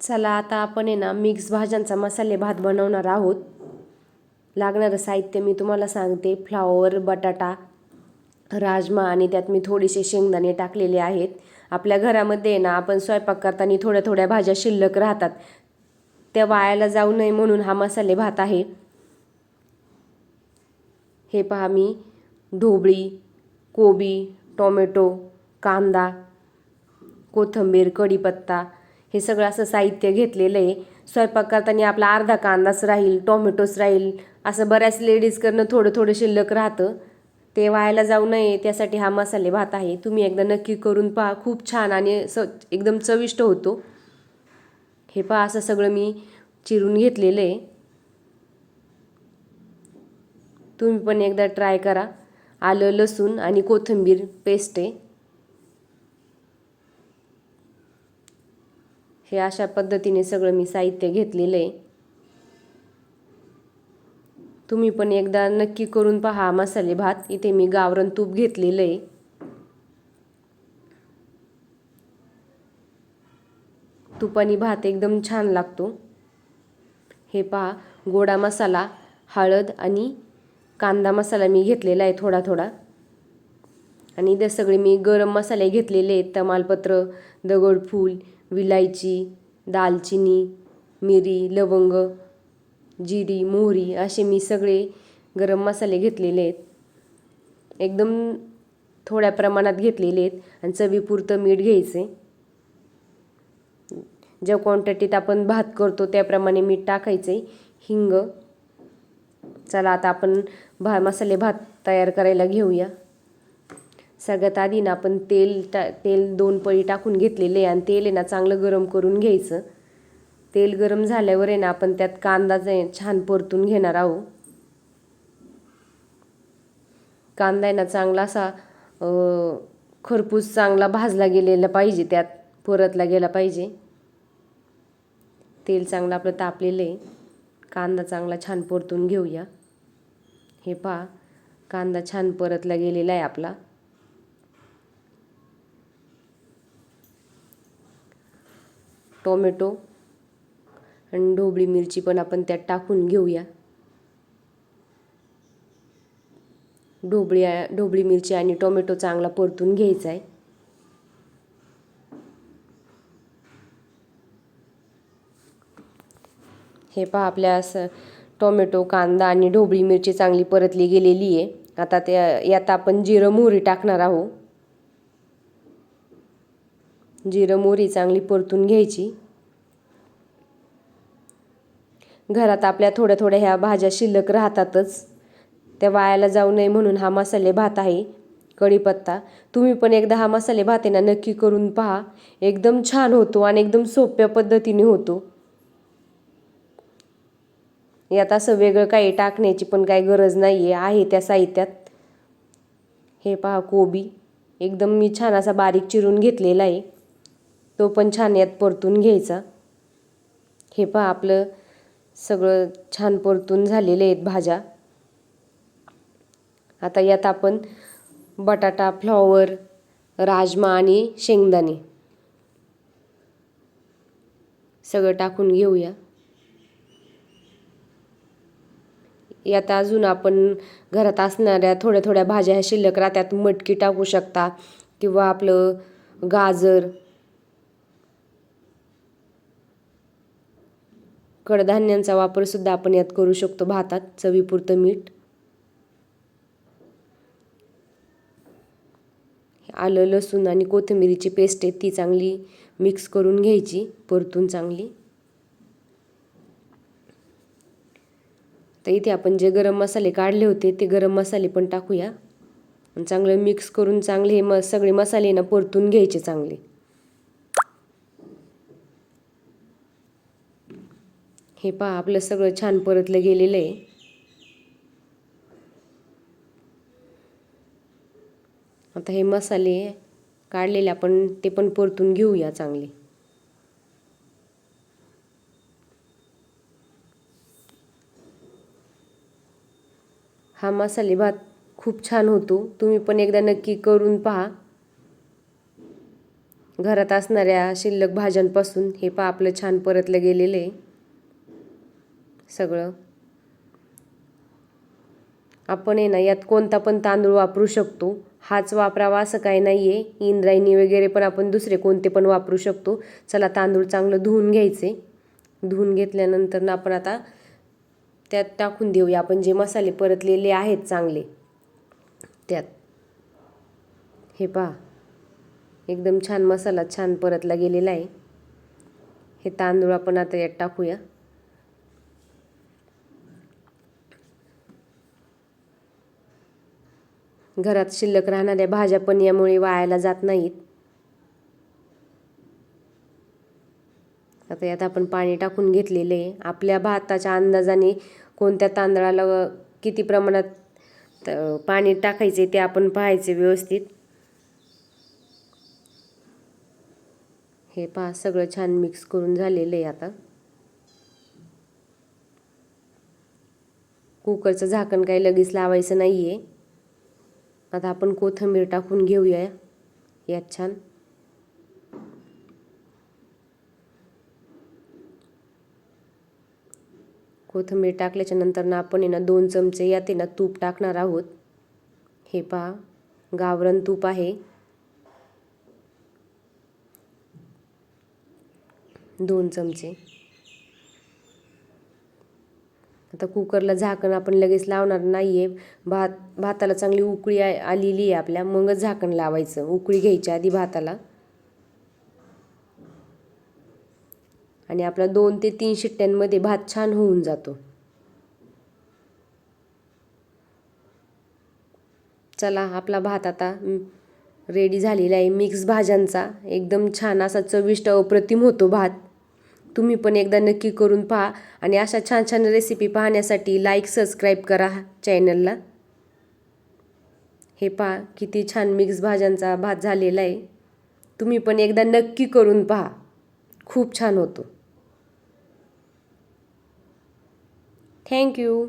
चला आता आपण आहे ना मिक्स भाज्यांचा मसाले भात बनवणार आहोत. लागणारं साहित्य मी तुम्हाला सांगते. फ्लावर बटाटा राजमा आणि त्यात मी थोडेसे शेंगदाणे टाकलेले आहेत. आपल्या घरामध्ये ना आपण स्वयंपाक करताना थोड्या थोड्या भाज्या शिल्लक राहतात. त्या वायाला जाऊ नये म्हणून हा मसाले भात आहे. हे पहा मी. ढोबळी कोबी टोमॅटो कांदा कोथिंबीर कढीपत्ता हे सगळं असं साहित्य घेतलेलं आहे. स्वयंपाक करताना आपला अर्धा कांदाच राहील टोमॅटोच राहील असं बऱ्याच लेडीजकडनं थोडं थोडं शिल्लक राहतं. ते व्हायला जाऊ नये त्यासाठी हा मसाले भात आहे. तुम्ही एकदा नक्की करून पहा. खूप छान आणि स एकदम चविष्ट होतो. हे पहा असं सगळं मी चिरून घेतलेलं आहे. तुम्ही पण एकदा ट्राय करा. आलं लसूण आणि कोथिंबीर पेस्ट आहे. हे अशा पद्धतीने सगळं मी साहित्य घेतलेलं आहे. तुम्ही पण एकदा नक्की करून पहा मसाले भात. इथे मी गावरण तूप घेतलेलं आहे. तुपानी भात एकदम छान लागतो. हे पहा गोडा मसाला हळद आणि कांदा मसाला मी घेतलेला आहे थोडा थोडा. आणि इथे सगळे मी गरम मसाले घेतलेले आहेत. तमालपत्र दगडफूल विलायची दालचिनी मिरी लवंग जिरी मोहरी असे मी सगळे गरम मसाले घेतलेले आहेत. एकदम थोड्या प्रमाणात घेतलेले आहेत आणि चवीपुरतं मीठ घ्यायचे ज्या क्वांटिटीत आपण भात करतो त्याप्रमाणे मीठ टाकायचे हिंग. चला आता आपण भा मसाले भात तयार करायला घेऊया. सगळ्यात आधी ना आपण तेल टा तेल दोन पळी टाकून घेतलेले आहे आणि तेल आहे ना चांगलं गरम करून घ्यायचं. तेल गरम झाल्यावर आहे ना आपण त्यात कांदा छान परतून घेणार आहोत कांदा आहे ना चांगला असा खरपूस चांगला भाजला गेलेला पाहिजे त्यात परतला गेला पाहिजे. तेल चांगलं आपलं तापलेलं आहे. कांदा चांगला छान परतून घेऊया. हे पहा कांदा छान परतला गेलेला आहे आपला. टोमॅटो आणि ढोबळी मिरची पण आपण त्यात टाकून घेऊया. ढोबळी ढोबळी मिरची आणि टोमॅटो चांगला परतून घ्यायचा आहे. हे पहा आपल्या असं टोमॅटो कांदा आणि ढोबळी मिरची चांगली परतली गेलेली आहे. आता त्या यात आपण जिरं मोहरी टाकणार आहोत. जिरं मोहरी चांगली परतून घ्यायची. घरात आपल्या थोड्या थोड्या ह्या भाज्या शिल्लक राहतातच. त्या वायाला जाऊ नये म्हणून हा मसाले भात आहे. कढीपत्ता तुम्ही पण एकदा हा मसाले भात आहे ना नक्की करून पहा. एकदम छान होतो आणि एकदम सोप्या पद्धतीने होतो. यात असं वेगळं काही टाकण्याची पण काही गरज नाही आहे आहे त्या साहित्यात. हे पहा कोबी एकदम मी छान असा बारीक चिरून घेतलेला आहे. तो पण छान यात परतून घ्यायचा. हे पहा आपलं सगळं छान परतून झालेले आहेत भाज्या. आता यात आपण बटाटा फ्लॉवर राजमा आणि शेंगदाणे. सगळं टाकून घेऊया. यात अजून आपण घरात असणाऱ्या थोड्या थोड्या भाज्या ह्या शिल्लक राहतात. मटकी टाकू शकता किंवा आपलं गाजर कडधान्यांचा वापरसुद्धा आपण यात करू शकतो. भातात चवीपुरतं मीठ. आलं लसूण आणि कोथिंबिरीची पेस्ट आहे ती चांगली मिक्स करून घ्यायची परतून चांगली. तर इथे आपण जे गरम मसाले काढले होते ते गरम मसाले पण टाकूया. चांगलं मिक्स करून चांगले हे म सगळे मसाले ना परतून घ्यायचे चांगले. हे पहा आपलं सगळं छान परतलं गेलेलं आहे. आता हे मसाले काढलेले आपण ते पण परतून घेऊया चांगले. हा मसाले भात खूप छान होतो. तुम्ही पण एकदा नक्की करून पहा. घरात असणाऱ्या शिल्लक भाज्यांपासून हे पहा आपलं छान परतलं गेलेलं आहे. सगळं. आपण आहे ना यात कोणता पण तांदूळ वापरू शकतो. हाच वापरावा असं काही नाही आहे इंद्रायणी वगैरे पण आपण दुसरे कोणते पण वापरू शकतो. चला तांदूळ चांगलं धुवून घ्यायचे. धुवून घेतल्यानंतर ना आपण आता त्यात टाकून देऊया. आपण जे मसाले परतलेले आहेत चांगले त्यात. हे पहा. एकदम छान मसाला छान परतला गेलेला आहे. हे तांदूळ आपण आता यात टाकूया. घरात शिल्लक राहणाऱ्या भाज्या पण यामुळे वाळायला जात नाहीत. आता यात आपण पाणी टाकून घेतलेले. आहे आपल्या भाताच्या अंदाजाने कोणत्या तांदळाला किती प्रमाणात पाणी टाकायचे ते आपण पाहायचे व्यवस्थित. हे पहा सगळं छान मिक्स करून झालेलं आहे आता. कुकरचं झाकण काही लगेच लावायचं नाही आहे आता आपण कोथिंबीर टाकून घेऊया. यात छान. कोथिंबीर टाकल्याच्या नंतर ना आपण ना दोन चमचे यात आहे ना तूप टाकणार आहोत. हे पहा गावरण तूप आहे. दोन चमचे. आता कुकरला झाकण आपण लगेच लावणार नाही आहे भात भाताला चांगली उकळी आलेली आहे आपल्या मगच झाकण लावायचं उकळी घ्यायची आधी भाताला. आणि आपला दोन ते तीन शिट्ट्यांमध्ये भात छान होऊन जातो. चला आपला भात आता रेडी झालेला आहे. मिक्स भाज्यांचा एकदम छान असा चविष्ट अप्रतिम होतो भात. तुम्ही पण एकदा नक्की करून पहा आणि अशा छान छान रेसिपी पाहण्यासाठी लाईक सबस्क्राईब करा चॅनलला हे पहा किती छान मिक्स भाज्यांचा भात झालेला आहे. तुम्ही पण एकदा नक्की करून पहा. खूप छान होतो. थँक्यू